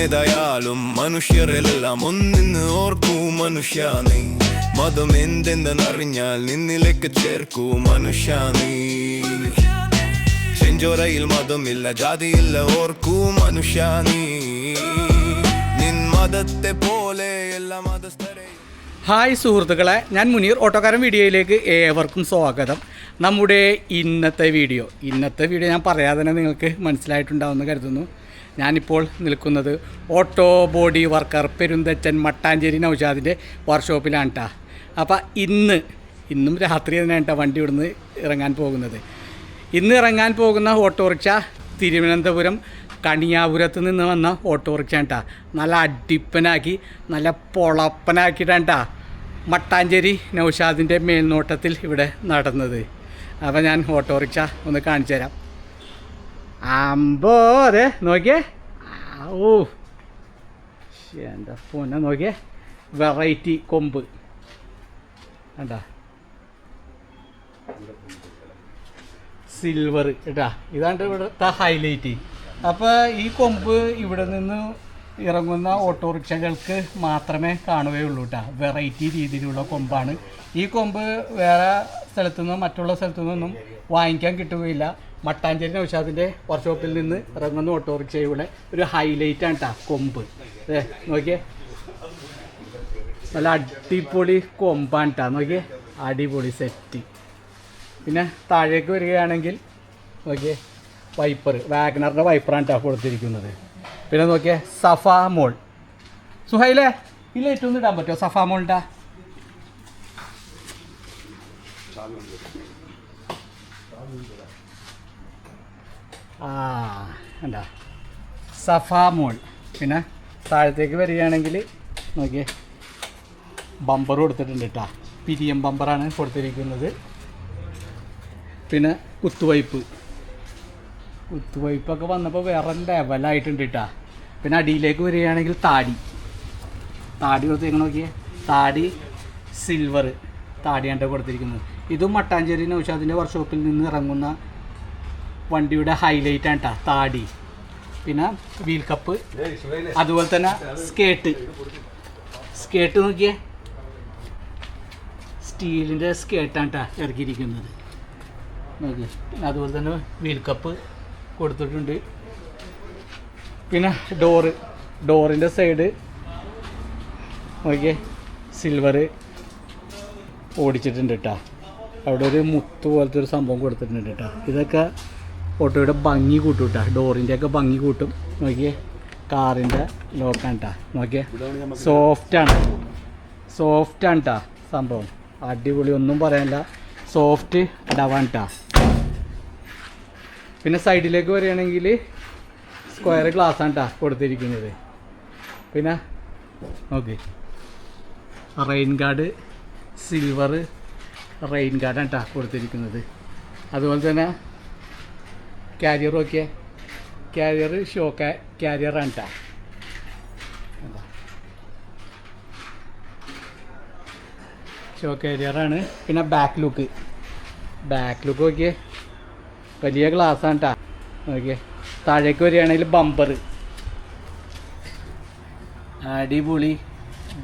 മതമേതായാലും മനുഷ്യരെല്ലാം ഒന്നിന്ന് ഓർക്കൂ മനുഷ്യ നീ മതം എന്തെന്തെന്നറിഞ്ഞാൽ നിന്നിലേക്ക് ചേർക്കൂ മനുഷ്യ നീ ചെഞ്ചോരയിൽ മതമില്ല ജാതിയില്ല ഓർക്കൂ മനുഷ്യ നീ നിൻ മതത്തെ പോലെ എല്ലാ മതസ്ഥരെയും ഹായ് സുഹൃത്തുക്കളെ ഞാൻ മുനീർ ഓട്ടോക്കാരൻ വീഡിയോയിലേക്ക് ഏവർക്കും സ്വാഗതം. നമ്മുടെ ഇന്നത്തെ വീഡിയോ ഇന്നത്തെ വീഡിയോ ഞാൻ പറയാതെ തന്നെ നിങ്ങൾക്ക് മനസ്സിലായിട്ടുണ്ടാവുമെന്ന് കരുതുന്നു. ഞാനിപ്പോൾ നിൽക്കുന്നത് auto body worker Perunthachan Mattancherry നൗഷാദിന്റെ വർക്ക്ഷോപ്പിലാണ് കേട്ടോ അപ്പോൾ ഇന്ന് ഇന്നും രാത്രി തന്നെയാണ് കേട്ടോ വണ്ടി ഇവിടുന്ന് ഇറങ്ങാൻ പോകുന്നത്. ഇന്ന് ഇറങ്ങാൻ പോകുന്ന ഓട്ടോറിക്ഷ തിരുവനന്തപുരം കണിയാപുരത്ത് നിന്ന് വന്ന ഓട്ടോറിക്ഷ കേട്ടാ നല്ല അടിപ്പനാക്കി നല്ല പൊളപ്പനാക്കിയിട്ടാണ് കേട്ടോ മട്ടാഞ്ചേരി നൗഷാദിന്റെ മേൽനോട്ടത്തിൽ ഇവിടെ നടന്നത്. അപ്പോൾ ഞാൻ ഓട്ടോറിക്ഷ ഒന്ന് കാണിച്ചു തരാം അമ്പോ അതെ നോക്കിയേ. ഓ. എന്റെ പൊന്നെ നോക്കിയേ. വെറൈറ്റി കൊമ്പ്. കണ്ടാ? സിൽവർ കേട്ടാ ഇതാണ് ഇവിടുത്തെ ഹൈലൈറ്റ് അപ്പോൾ ഈ കൊമ്പ് ഇവിടെ നിന്ന് ഇറങ്ങുന്ന ഓട്ടോറിക്ഷകൾക്ക് മാത്രമേ കാണുകയുള്ളൂ കേട്ടോ വെറൈറ്റി രീതിയിലുള്ള കൊമ്പാണ്. ഈ കൊമ്പ് വേറെ സ്ഥലത്തു നിന്നും മറ്റുള്ള സ്ഥലത്തു നിന്നൊന്നും വാങ്ങിക്കാൻ കിട്ടുകയില്ല. മട്ടാഞ്ചേരി നൗഷാദിന്റെ വർക്ക്ഷോപ്പിൽ നിന്ന് ഇറങ്ങുന്ന ഓട്ടോറിക്ഷയുടെ ഒരു ഹൈലൈറ്റ് ആണ് കേട്ടോ കൊമ്പ്. ഏ നോക്കിയേ. നല്ല അടിപൊളി കൊമ്പാണ് കേട്ടോ നോക്കിയേ. അടിപൊളി സെറ്റ് പിന്നെ താഴേക്ക് വരികയാണെങ്കിൽ നോക്കിയേ വൈപ്പർ വാഗ്നറിന്റെ വൈപ്പറാണ് കേട്ടോ കൊടുത്തിരിക്കുന്നത്. പിന്നെ നോക്കിയേ സഫാ മോൾ. സുഹൈലേ ഈ ലൈറ്റ് ഒന്ന് ഇടാൻ പറ്റുമോ? സഫ മോളിന്റെ ആ എന്താ സഫാ മോൾ പിന്നെ താഴത്തേക്ക് വരികയാണെങ്കിൽ നോക്കിയേ ബമ്പർ കൊടുത്തിട്ടുണ്ട് കേട്ടോ. പിരിയം ബമ്പറാണ് കൊടുത്തിരിക്കുന്നത്. പിന്നെ കുത്തുവയ്പ്പ്. കുത്തുവയ്പ്പൊക്കെ വന്നപ്പോൾ വേറെ ലെവലായിട്ടുണ്ട് കേട്ടാ. പിന്നെ അടിയിലേക്ക് വരികയാണെങ്കിൽ താടി. താടി കൊടുത്തേക്ക് നോക്കിയേ. താടി സിൽവർ താടിയാണ് കൊടുത്തിരിക്കുന്നത്. ഇതും മട്ടാഞ്ചേരി നൗഷാദിന്റെ വർക്ക്ഷോപ്പിൽ നിന്ന് ഇറങ്ങുന്ന വണ്ടിയുടെ ഹൈലൈറ്റ് ആണ് കേട്ടോ താടി. പിന്നെ വീൽ കപ്പ് അതുപോലെ തന്നെ സ്കേട്ട് സ്കേട്ട് നോക്കിയേ. സ്റ്റീലിന്റെ സ്കേട്ടാണ് കേട്ടോ ഇറക്കിയിരിക്കുന്നത്. നോക്കി പിന്നെ അതുപോലെ തന്നെ വീൽ കപ്പ് കൊടുത്തിട്ടുണ്ട്. പിന്നെ ഡോറ് ഡോറിന്റെ സൈഡ് നോക്കിയേ സിൽവർ ഓടിച്ചിട്ടുണ്ട് കേട്ടോ അവിടെ ഒരു മുത്ത് പോലത്തെ ഒരു സംഭവം കൊടുത്തിട്ടുണ്ട് കേട്ടോ ഇതൊക്കെ ഓട്ടോയുടെ ഭംഗി കൂട്ടും കേട്ടോ ഡോറിന്റെ ഒക്കെ ഭംഗി കൂട്ടും. നോക്കിയേ കാറിന്റെ ലോക്കാണ് കേട്ടോ നോക്കിയേ സോഫ്റ്റാണ് സോഫ്റ്റാണ് കേട്ടോ സംഭവം. അടിപൊളി ഒന്നും പറയാനില്ല. സോഫ്റ്റ് ഡവാണ് കേട്ടോ പിന്നെ സൈഡിലേക്ക് വരികയാണെങ്കിൽ സ്ക്വയർ ഗ്ലാസ് ആണ് കേട്ടോ കൊടുത്തിരിക്കുന്നത്. പിന്നെ നോക്കി. റെയിൻ ഗാർഡ് സിൽവർ റെയിൻ ഗാർഡാണ് കേട്ടോ കൊടുത്തിരിക്കുന്നത്. അതുപോലെ തന്നെ കാരിയർ നോക്കിയേ. കാരിയർ ഷോ കാരിയറാണ് കേട്ടോ ഷോ കാരിയറാണ് പിന്നെ ബാക്ക് ലുക്ക് ബാക്ക് ലുക്ക് നോക്കിയേ. വലിയ ഗ്ലാസ്സാണ് കേട്ടോ നോക്കിയേ. താഴേക്ക് വരികയാണെങ്കിൽ ബമ്പർ അടിപൊളി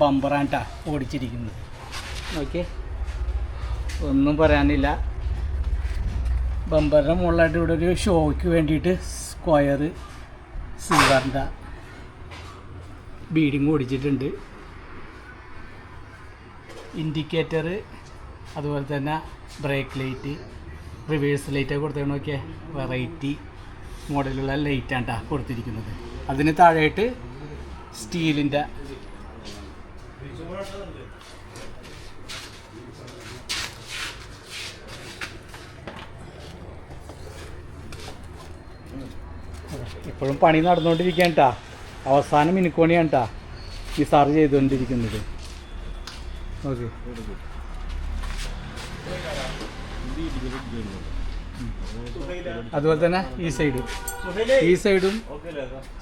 ബമ്പറാണ് കേട്ടോ ഓടിച്ചിരിക്കുന്നത്. നോക്കിയേ. ഒന്നും പറയാനില്ല. ബമ്പറിന്റെ മുകളിലായിട്ട് ഇവിടെ ഒരു ഷോയ്ക്ക് വേണ്ടിയിട്ട് സ്ക്വയർ സിൽവറിന്റെ ബീഡിങ് ഓടിച്ചിട്ടുണ്ട്. ഇൻഡിക്കേറ്റർ അതുപോലെ തന്നെ ബ്രേക്ക് ലൈറ്റ് റിവേഴ്സ് ലൈറ്റ് കൊടുത്തത് നോക്കിയാൽ വെറൈറ്റി മോഡലുള്ള ലൈറ്റാണ് കൊടുത്തിരിക്കുന്നത്. അതിന് താഴെയായിട്ട് സ്റ്റീലിന്റെ ഇപ്പോഴും പണി നടന്നുകൊണ്ടിരിക്കുകയാണ് കേട്ടാ അവസാനം മിനുക്കോണിയാണ് കേട്ടാ നിസാർ ചെയ്തുകൊണ്ടിരിക്കുന്നത്. ഓക്കെ അതുപോലെ തന്നെ ഈ സൈഡ് ഈ സൈഡും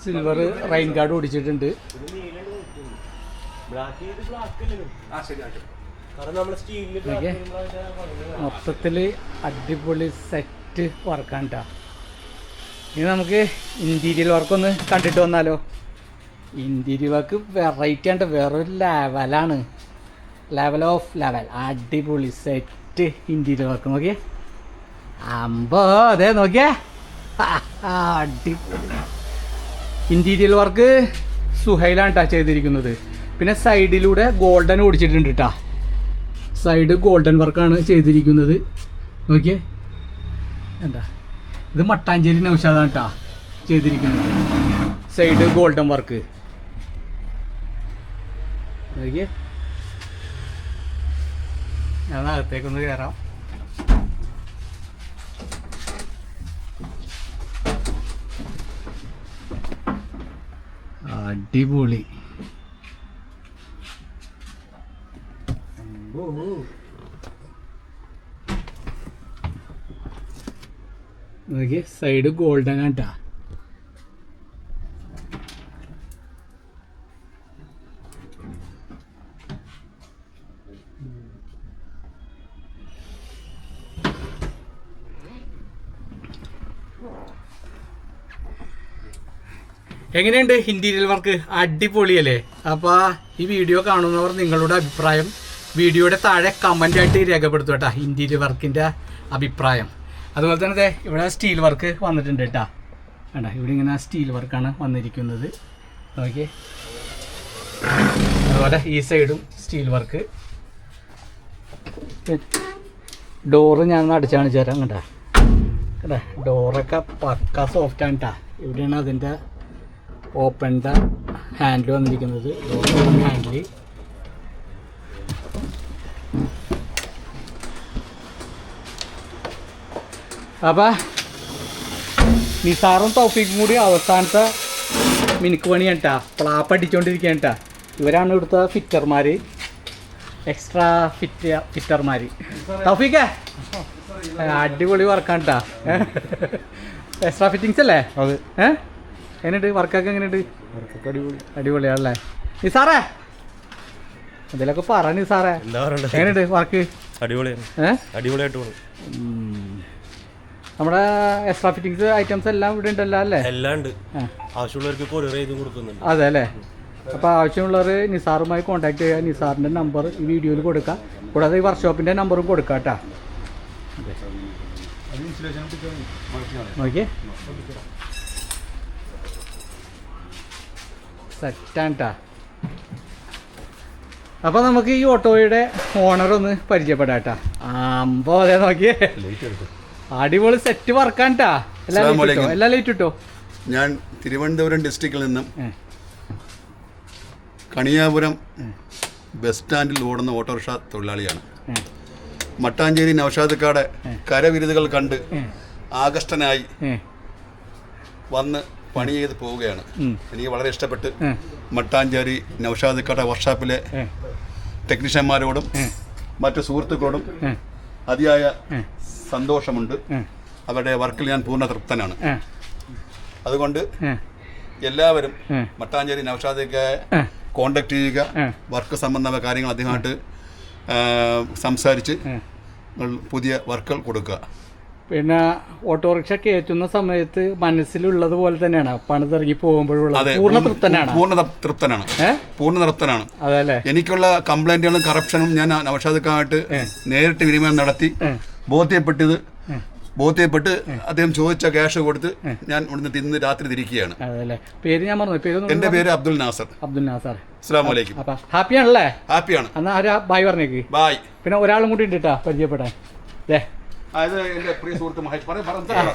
സിൽവർ റൈൻ ഗാർഡ് ഓടിച്ചിട്ടുണ്ട്. മൊത്തത്തിൽ അടിപൊളി സെറ്റ് വർക്കാണ് കേട്ടോ ഇനി നമുക്ക് ഇന്റീരിയൽ വർക്കൊന്ന് കണ്ടിട്ട് വന്നാലോ. ഇന്റീരിയർ വർക്ക് വെറൈറ്റി ആണ്ട് വേറൊരു ലെവലാണ് ലെവൽ ഓഫ് ലെവൽ അടിപൊളി സെറ്റ് ഇന്റീരിയർ വർക്ക് നോക്കിയേ. അമ്പോ അതെ നോക്കിയേ. അടിപൊളി. ഇന്റീരിയൽ വർക്ക് സുഹൈലാണ് ടച്ച് ചെയ്തിരിക്കുന്നത്. പിന്നെ സൈഡിലൂടെ ഗോൾഡൻ ഓടിച്ചിട്ടുണ്ട് കേട്ടോ സൈഡ് ഗോൾഡൻ വർക്കാണ് ചെയ്തിരിക്കുന്നത്. നോക്കിയേ. എന്താ? ഇത് മട്ടാഞ്ചേരി നൗഷാദാണ് കേട്ടോ ചെയ്തിരിക്കുന്നത്. സൈഡ് ഗോൾഡൻ വർക്ക് ഞാൻ അകത്തേക്കൊന്ന് കയറാം അടിപൊളി. നോക്കിയേ സൈഡ് ഗോൾഡൻ ആട്ടാ എങ്ങനെയുണ്ട് ഇന്റീരിയൽ വർക്ക് അടിപൊളിയല്ലേ? അപ്പോൾ ഈ വീഡിയോ കാണുന്നവർ നിങ്ങളുടെ അഭിപ്രായം വീഡിയോയുടെ താഴെ കമന്റായിട്ട് രേഖപ്പെടുത്തും കേട്ടോ ഇന്റീരിയൽ വർക്കിന്റെ അഭിപ്രായം. അതുപോലെ തന്നെ ദേ ഇവിടെ സ്റ്റീൽ വർക്ക് വന്നിട്ടുണ്ട് കേട്ടോ. വേണ്ട ഇവിടെ ഇങ്ങനെ സ്റ്റീൽ വർക്കാണ് വന്നിരിക്കുന്നത്. ഓക്കെ അതുപോലെ ഈ സൈഡും സ്റ്റീൽ വർക്ക്. ഡോറ് ഞാൻ അടിച്ചാണ് ചേരാൻ കേട്ടാ കേട്ടാ ഡോറൊക്കെ പക്ക സോഫ്റ്റ് ആണ് കേട്ടാ. ഇവിടെയാണ് അതിന്റെ ഓപ്പണിന്റെ ഹാൻഡിൽ വന്നിരിക്കുന്നത്. ഹാൻഡിൽ അപ്പം നിസാറും തൗഫീഖും കൂടി അവസാനത്തെ മിനുക്ക് പണിയാണ് കേട്ടാ പ്ലാപ്പ് അടിച്ചുകൊണ്ടിരിക്കുകയാണ് കേട്ടാ ഇവരാണ് ഇവിടുത്തെ ഫിറ്റർമാര് എക്സ്ട്രാ ഫിറ്റ് ഫിറ്റർമാര് തൗഫീഖേ അടിപൊളി വർക്കാണ് കേട്ടാ എക്സ്ട്രാ ഫിറ്റിങ്സ് അല്ലേ? എങ്ങനെയുണ്ട്? വർക്കൊക്കെ എങ്ങനെയുണ്ട്? വർക്കൊക്കെ അടിപൊളി. അടിപൊളിയാണല്ലേ. നിസാറേ? എന്തെങ്കിലുമൊക്കെ പറഞ്ഞു പറയണ്ടേ എങ്ങനെയുണ്ട് വർക്ക് അടിപൊളിയാണ്. അടിപൊളിയായിട്ട് പോണു. നമ്മുടെ എക്സ്ട്രാ ഫിറ്റിംഗ്സ് ഐറ്റംസ് എല്ലാം ഇവിടെ ഉണ്ടല്ലോ അല്ലേ? എല്ലാം ഉണ്ട്. ആവശ്യമുള്ളവർക്ക് ഓരോ ചെയ്തും കൊടുക്കുന്നുണ്ട്. അതെ അല്ലേ? അപ്പോൾ ആവശ്യമുള്ളവർ നിസാറുമായി കോൺടാക്ട് ചെയ്യുക. നിസാറിന്റെ നമ്പർ ഈ വീഡിയോയിൽ കൊടുക്കുക കൂടാതെ ഈ വർക്ക്ഷോപ്പിന്റെ നമ്പറും കൊടുക്കുക കേട്ടോ. നോക്കിയേ. അപ്പോൾ നമുക്ക് ഈ ഓട്ടോയുടെ ഓണർ ഒന്ന് പരിചയപ്പെടാം കേട്ടാ അമ്പോ അതെ നോക്കിയേ. അടിപൊളി സെറ്റ് വർക്കാൻട്ടാ എല്ലാ എല്ലാം ലൈറ്റ് ഇട്ടോ ഞാൻ തിരുവനന്തപുരം ഡിസ്ട്രിക്റ്റിൽ നിന്നും കണിയാപുരം ബസ് സ്റ്റാൻഡിൽ ഓടുന്ന ഓട്ടോറിക്ഷ തൊഴിലാളിയാണ്. മട്ടാഞ്ചേരി നൌഷാദക്കാട് കരവിരുതുകൾ കണ്ട് ആകർഷ്ടനായി ഏ. വന്ന് പണി ചെയ്ത് പോവുകയാണ്. എനിക്ക് വളരെ ഇഷ്ടപ്പെട്ട് മട്ടാഞ്ചേരി നൌഷാദക്കാട് വർക്ക്ഷോപ്പിലെ ടെക്നീഷ്യന്മാരോടും. മറ്റു സുഹൃത്തുക്കളോടും അതിയായ. സന്തോഷമുണ്ട്. അവരുടെ വർക്കിൽ ഞാൻ പൂർണ തൃപ്തനാണ്. അതുകൊണ്ട് എല്ലാവരും മട്ടാഞ്ചേരി നൌഷാദൊക്കെ. കോണ്ടാക്ട് ചെയ്യുക വർക്ക് സംബന്ധമായ കാര്യങ്ങൾ അദ്ദേഹമായിട്ട് സംസാരിച്ച് പുതിയ വർക്കുകൾ കൊടുക്കുക. പിന്നെ ഓട്ടോറിക്ഷ കയറ്റുന്ന സമയത്ത് മനസ്സിലുള്ളത് പോലെ തന്നെയാണ്. പണിതിറങ്ങി പോകുമ്പോഴുള്ള പൂർണ തൃപ്തനാണ്. പൂർണ തൃപ്തനാണ്. പൂർണ തൃപ്തനാണ്. അതല്ലേ എനിക്കുള്ള കംപ്ലൈന്റുകളും കറപ്ഷനും ഞാൻ നവഷാദക്കായിട്ട് നേരിട്ട് വിനിമയം നടത്തി. ബോധ്യപ്പെട്ടത്. ബോധ്യപ്പെട്ട് അദ്ദേഹം ചോദിച്ച ക്യാഷ് കൊടുത്ത് ഞാൻ ഇവിടുന്ന് ഇന്ന് രാത്രി തിരിക്കുകയാണ്. എന്റെ പേര് ഞാൻ പറഞ്ഞു പേര് എന്റെ പേര് അബ്ദുൽ നാസർ. അബ്ദുൽ നാസർ. അസ്സാം വലൈക്കും ആണല്ലേ ഹാപ്പിയാണല്ലേ? ഹാപ്പിയാണ്. എന്നാ ഒരു ബായ് പറഞ്ഞേക്ക്. ബായ്. പിന്നെ ഒരാളും കൂടി ഉണ്ട് കേട്ടോ പരിചയപ്പെടാൻ.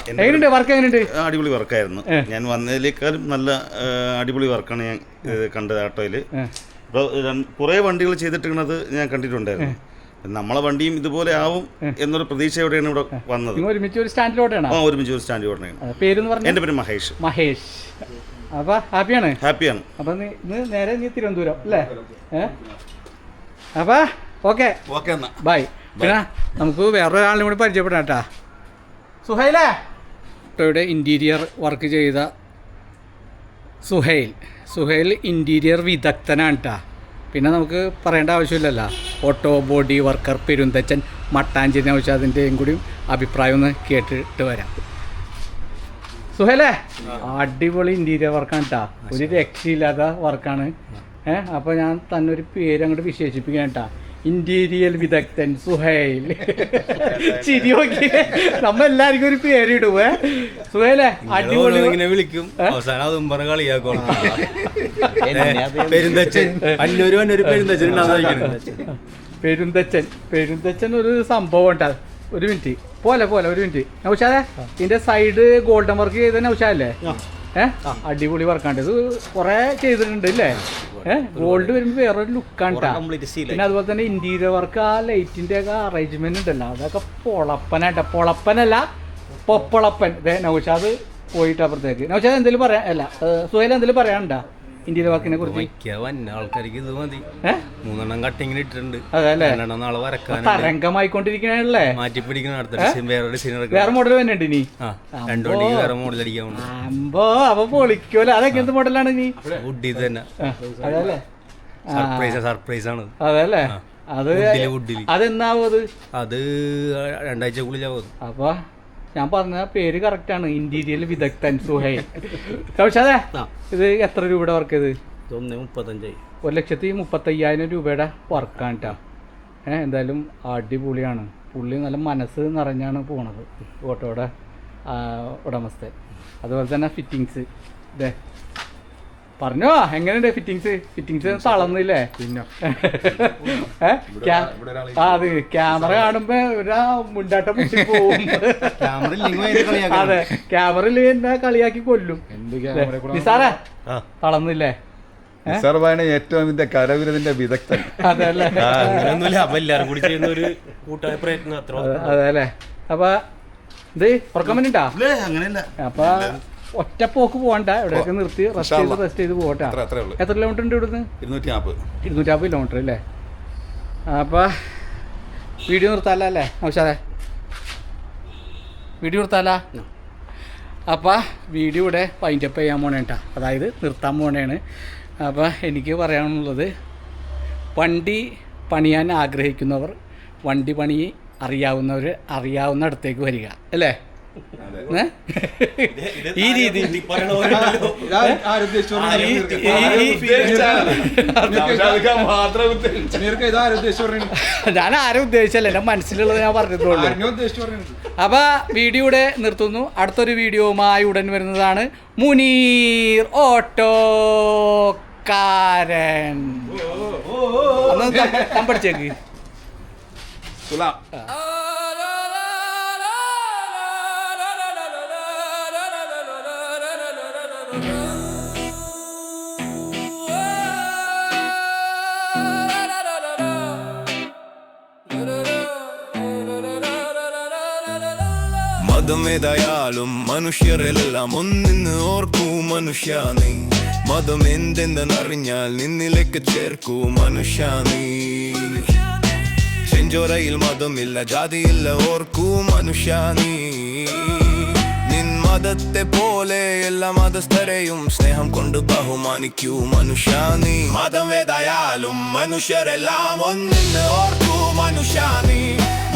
എങ്ങനെയുണ്ട് വർക്ക് എങ്ങനെയുണ്ട് അടിപൊളി വർക്കായിരുന്നു. ഞാൻ വന്നതിലേക്കാളും നല്ല അടിപൊളി വർക്കാണ് ഞാൻ കണ്ടത് ഓട്ടോയിൽ ഏ. ഇപ്പോൾ കുറേ വണ്ടികൾ ചെയ്തിട്ടുള്ളത് ഞാൻ കണ്ടിട്ടുണ്ടായിരുന്നു. നമ്മളെ വണ്ടിയും ഇതുപോലെ ആവും എന്നൊരു പ്രതീക്ഷയോടെയാണ് ഇവിടെ വന്നത്? ഒരുമിച്ച് ഒരു സ്റ്റാൻഡിലോട്ടാണ്? ആ ഒരുമിച്ച് ഒരു സ്റ്റാൻഡ് ഓടണം പേരെന്ന് പറഞ്ഞു? എന്റെ പേര് മഹേഷ്. മഹേഷ്. അപ്പൊ ഹാപ്പിയാണ്? ഹാപ്പിയാണ്. അപ്പൊ ഇന്ന് നേരെ നീ തിരുവനന്തപുരം അല്ലേ? അപ്പൊ ഓക്കെ. ഓക്കെ എന്നാ. ബൈ. പിന്നെ നമുക്ക് വേറൊരാളിനെ കൂടി പരിചയപ്പെടാം കേട്ടാ. സുഹൈലേ? ഓട്ടോയുടെ ഇന്റീരിയർ വർക്ക് ചെയ്ത സുഹൈൽ. സുഹൈൽ ഇന്റീരിയർ വിദഗ്ധനാണ് കേട്ടാ. പിന്നെ നമുക്ക് പറയേണ്ട ആവശ്യമില്ലല്ലോ. Auto body worker Perunthachan Mattancherry അതിന്റെയും കൂടി അഭിപ്രായം ഒന്ന് കേട്ടിട്ട് വരാം. സുഹേലേ അടിപൊളി ഇന്റീരിയർ വർക്കാണ് കേട്ടാ ഒരു രക്ഷയില്ലാത്ത വർക്കാണ് ഏഹ് അപ്പോൾ ഞാൻ തന്നെ ഒരു പേര് അങ്ങോട്ട് വിശേഷിപ്പിക്കാൻ കേട്ടാ ഇന്റീരിയൽ വിദഗ്ധൻ സുഹൈൽ. ചിരി നോക്കി. നമ്മ എല്ലാവർക്കും ഒരു പേരിടുവ സുഹൈലെ അടിപൊളി ഇങ്ങനെ വിളിക്കും. അവസാനം അതും പറഞ്ഞ കളിയാക്കോളും പെരുന്തച്ചൻ വന്നൊരു പെരുന്തച്ചൻ പെരുന്തച്ചൻ പെരുന്തച്ചൻ ഒരു സംഭവം ഉണ്ടാ. ഒരു മിനിറ്റ്. പോലെ പോലെ ഒരു മിനിറ്റ്. നൗഷാദേ ഇതിന്റെ സൈഡ് ഗോൾഡൻ വർക്ക് ചെയ്ത നൗഷാദല്ലേ? ഏഹ് അടിപൊളി വർക്കാണ്ട് ഇത് കുറെ ചെയ്തിട്ടുണ്ട് അല്ലേ ഏഹ് ഗോൾഡ് വരുമ്പോ വേറൊരു ലുക്കാണ് പിന്നെ അതുപോലെ തന്നെ ഇന്റീരിയർ വർക്ക് ആ ലൈറ്റിന്റെ ഒക്കെ അറേഞ്ച്മെന്റ് ഉണ്ടല്ലോ. അതൊക്കെ പൊളപ്പനായിട്ട. പൊളപ്പനല്ല പൊപ്പളപ്പൻ നൗഷാദ് പോയിട്ട് അപ്പുറത്തേക്ക്. നൗഷാദ് എന്തെങ്കിലും പറയാ അല്ല സുഹേൽ എന്തെങ്കിലും പറയാനുണ്ടോ? ഇന്റീരിയർ വർക്കിനെ കുറിച്ച്? ആൾക്കാർക്ക് ഇത് മതി. മൂന്നെണ്ണം കട്ടിങ്ങിന് ഇട്ടിട്ടുണ്ട്. രണ്ടെണ്ണം നാളെ വരക്കാൻ തരംഗമായിക്കൊണ്ടിരിക്കണല്ലേ മാറ്റി പിടിക്കണം അടുത്ത സിനിമ വേറെ ഡിസൈൻ വേറെ മോഡൽ തന്നെ ഉണ്ട് ഇനി രണ്ടു വണ്ടിക്ക് വേറെ മോഡൽ അടിക്കാൻ അമ്പോ പൊളിക്കോല. അതൊക്കെ എന്ത് മോഡലാണ് ഇനി? വുഡി തന്നെ. സർപ്രൈസ് സർപ്രൈസ് ആണ്. അതല്ലേ? അത് അതെന്നാവും അത്? അത് രണ്ടാഴ്ചക്കുള്ളിലാവും. അപ്പൊ. ഞാൻ പറഞ്ഞ പേര് കറക്റ്റ് ആണ്. ഇന്റീരിയൽ വിദഗ്ധൻ സുഹൈ. കൗശാദേ ഇത് എത്ര രൂപയുടെ വർക്ക് ഇത്? ഒന്നേ മുപ്പത്തഞ്ചായി. ഒരു ലക്ഷത്തി മുപ്പത്തയ്യായിരം രൂപയുടെ വർക്കാണ് കേട്ടോ ഏഹ് എന്തായാലും അടിപൊളിയാണ്. പുള്ളി നല്ല മനസ്സ് നിറഞ്ഞാണ് പോണത്. ഓട്ടോയുടെ ഉടമസ്ഥ ഉടമസ്ഥൻ. അതുപോലെ തന്നെ ഫിറ്റിങ്സ് ഇതേ പറഞ്ഞോ എങ്ങനെയുണ്ട് ഫിറ്റിങ്സ് ഫിറ്റിങ്സ് തളർന്നില്ലേ? പിന്നെ. ആ അത് ക്യാമറ കാണുമ്പോ ഒരാ മുണ്ടാട്ടം മുട്ടി പോവും. അതെ ക്യാമറയിൽ എന്നെ കളിയാക്കി കൊല്ലും. നിസാറേ. തളർന്നില്ലേ? ഏറ്റവും ഇതിന്റെ കരവിരതിന്റെ വിദഗ്ധൻ. അതല്ലേ കൂടി ചെയ്യുന്ന ഒരു കൂട്ടായ പ്രയത്നം അത്ര അതെ അല്ലേ അപ്പൊ ഇത് ഉറക്കം വന്നിട്ടാ അങ്ങനെയല്ല. അപ്പൊ ഒറ്റ പോക്ക് പോകണ്ട എവിടെയൊക്കെ നിർത്തി റെസ്റ്റ് ചെയ്ത് റെസ്റ്റ് ചെയ്ത് പോകട്ടെ. എത്ര കിലോമീറ്റർ ഉണ്ട് ഇവിടുന്ന്? ഇരുന്നൂറ്റി നാൽപ്പത് ഇരുന്നൂറ്റമ്പത് കിലോമീറ്റർ അല്ലേ? അപ്പൊ വീഡിയോ നിർത്താല്ല അല്ലേ? നൗഷാദേ. വീഡിയോ നിർത്താല? അപ്പോൾ വീഡിയോ ഇവിടെ വൈൻഡപ്പ് ചെയ്യാൻ പോണേ കേട്ടോ അതായത് നിർത്താൻ പോണേണ്. അപ്പോൾ എനിക്ക് പറയാനുള്ളത് വണ്ടി പണിയാൻ ആഗ്രഹിക്കുന്നവർ വണ്ടി പണി അറിയാവുന്നവർ അറിയാവുന്ന അടുത്തേക്ക് വരിക. അല്ലേ? ഈ രീതി. ഞാൻ ആരും ഉദ്ദേശിച്ചല്ല എന്റെ മനസ്സിലുള്ളത് ഞാൻ പറഞ്ഞിട്ടുള്ളൂ. അപ്പൊ വീഡിയോ ഇവിടെ നിർത്തുന്നു. അടുത്തൊരു വീഡിയോയുമായി ഉടൻ വരുന്നതാണ് മുനീർ ഓട്ടോക്കാരൻ പഠിച്ചേക്ക് സുലാം. മതമേതായാലും മനുഷ്യരെല്ലാം ഒന്നിന്ന് ഓർക്കൂ മനുഷ്യ നീ. മതം എന്തെന്തെന്നറിഞ്ഞാൽ നിന്നിലേക്ക് ചേർക്കൂ മനുഷ്യ നീ. ചെഞ്ചോരയിൽ മതമില്ല ജാതിയില്ല ഓർക്കൂ മനുഷ്യ നീ. നിൻ മതത്തെ പോലെ എല്ലാ മതസ്ഥരെയും സ്നേഹം കൊണ്ട് ബഹുമാനിക്കൂ മനുഷ്യ നീ. മതമേതായാലും മനുഷ്യരെല്ലാം ഒന്നിന്ന് ഓർക്കൂ മനുഷ്യ നീ. മതം